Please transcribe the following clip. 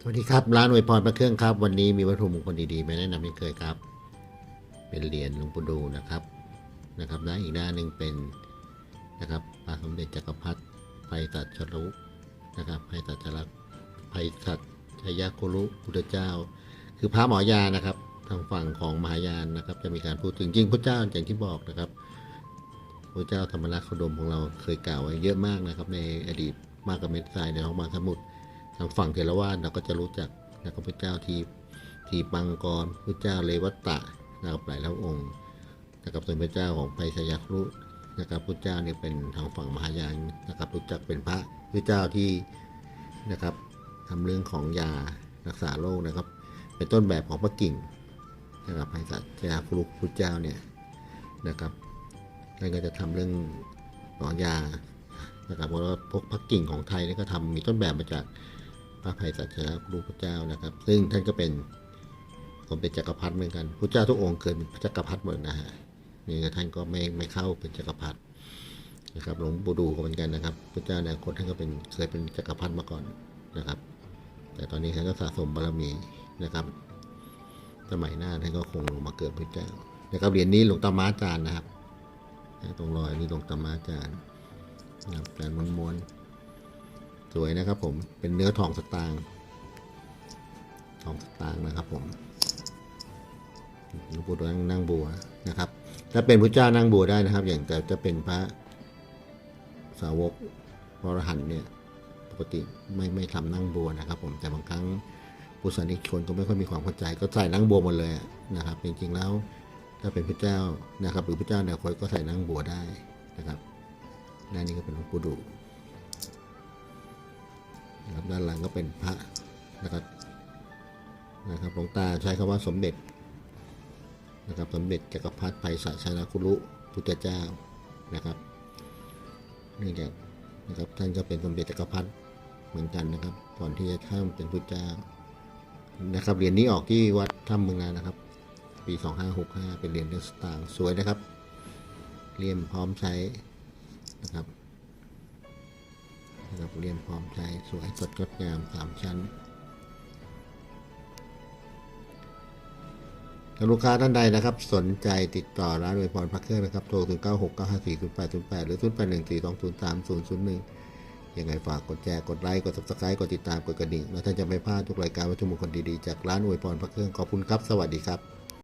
สวัสดีครับ ร้านอวยพรพระเครื่องครับ วันนี้มีวัตถุมงคลดีๆมาแนะนำให้เคยครับ เป็นเหรียญหลวงปู่ดูนะครับนะครับด้านอีกด้านหนึ่งเป็นนะครับพระสมเด็จจักรพรรดิไพศาลชลุนะครับไพศาลชลักไพศาลชยคุรุพุทธเจ้า คือพระหมอยานะครับ ทางฝั่งของมหายานนะครับ จะมีการพูดถึงจริงพระเจ้าอย่างที่บอกนะครับพระเจ้าธรรมราชโคดมของเราเคยกล่าวไว้เยอะมากนะครับ ในอดีตมากกว่าเม็ดทรายในท้องมหาสมุทร ทางฝั่งเทรวาสเราก็จะรู้จักนะครับพระเจ้าทีทีปังกรพระเจ้าเลวัตตะนะครับหลายแล้วองค์นะครับเป็นพระเจ้าของไพศยครุนะครับพระเจ้าเนี่ยเป็นทางฝั่งมหายานนะครับรู้จักเป็นพระพระเจ้าที่นะครับทำเรื่องของยารักษาโรคนะครับ เป็นต้นแบบของพระกิ่งนะครับไพศยครุพระเจ้าเนี่ยนะครับท่านก็จะทำเรื่องขอยานะครับเพราะว่าพวกพระกิ่งของไทยนี่ก็ทำมีต้นแบบมาจาก ระภัยสัจจครูพระเจ้านะครับ ซึ่งท่านก็เป็นสมเด็จจักรพรรดิเหมือนกันพระเจ้าทุกองค์เกิดเป็นจักรพรรดิหมดนะฮะนี่ท่านก็ไม่ไม่เข้าเป็นจักรพรรดินะครับหลวงปู่ดูก็เหมือนกันนะครับพระเจ้าในอนาคตท่านก็เป็นเคยเป็นจักรพรรดิมาก่อนนะครับ แต่ตอนนี้ท่านก็สะสมบารมีนะครับ สมัยหน้าท่านก็คงลงมาเกิดพระเจ้านะครับเหรียญนี้หลวงตามาจานนะครับตรงรอยนี่หลวงตามาจานนะครับการม้วนๆ สวยนะครับผมเป็นเนื้อทองสตางค์ทองสตางค์นะครับผมหลวงปู่นั่งนั่งบัวนะครับ ถ้าเป็นพระเจ้านั่งบัวได้นะครับ อย่างแต่จะเป็นพระสาวกพระอรหันต์เนี่ยปกติไม่ไม่ทำนั่งบัวนะครับ ผมแต่บางครั้งผู้สานิกชนก็ไม่ค่อยมีความเข้าใจ ก็ใส่นั่งบัวหมดเลยนะครับ จริงๆแล้วถ้าเป็นพระเจ้านะครับ หรือพระเจ้าเนี่ยคนก็ใส่นั่งบัวได้นะครับน้านี้ก็เป็นหลวงปู่ดู นะครับด้านหลังก็เป็นพระนะครับนะครับหลวงตาใช้คำว่าสมเด็จนะครับสมเด็จจักรพรรดิไพศาลชนะคุรุพุทธเจ้านะครับ เนื่องจากนะครับท่านก็เป็นสมเด็จจักรพรรดิเหมือนกันนะครับ ก่อนที่จะข้ามเป็นพุทธเจ้านะครับเหรียญนี้ออกที่วัดถ้ำเมืองนานะครับ ปี 2565 เป็นเหรียญเดอะสตางสวยนะครับเลี่ยมพร้อมใช้นะครับ นะครับเรียนพร้อมใจสวยสดงดงามสามชั้นถ้าลูกค้าท่านใดนะครับ สนใจติดต่อร้านอวยพรพระเครื่องนะครับโทรถึง 9 6 9 5 4 0 8 0 8 หรือ 0 8 1 4 2 0 3 0 0 1 ยังไงฝากกดแชร์กดไลค์กด subscribe กดติดตามกดกระดิ่ง แล้วท่านจะไม่พลาดทุกรายการวัตถุมงคลดี ๆ จากร้านอวยพรพระเครื่องขอบคุณครับ สวัสดีครับ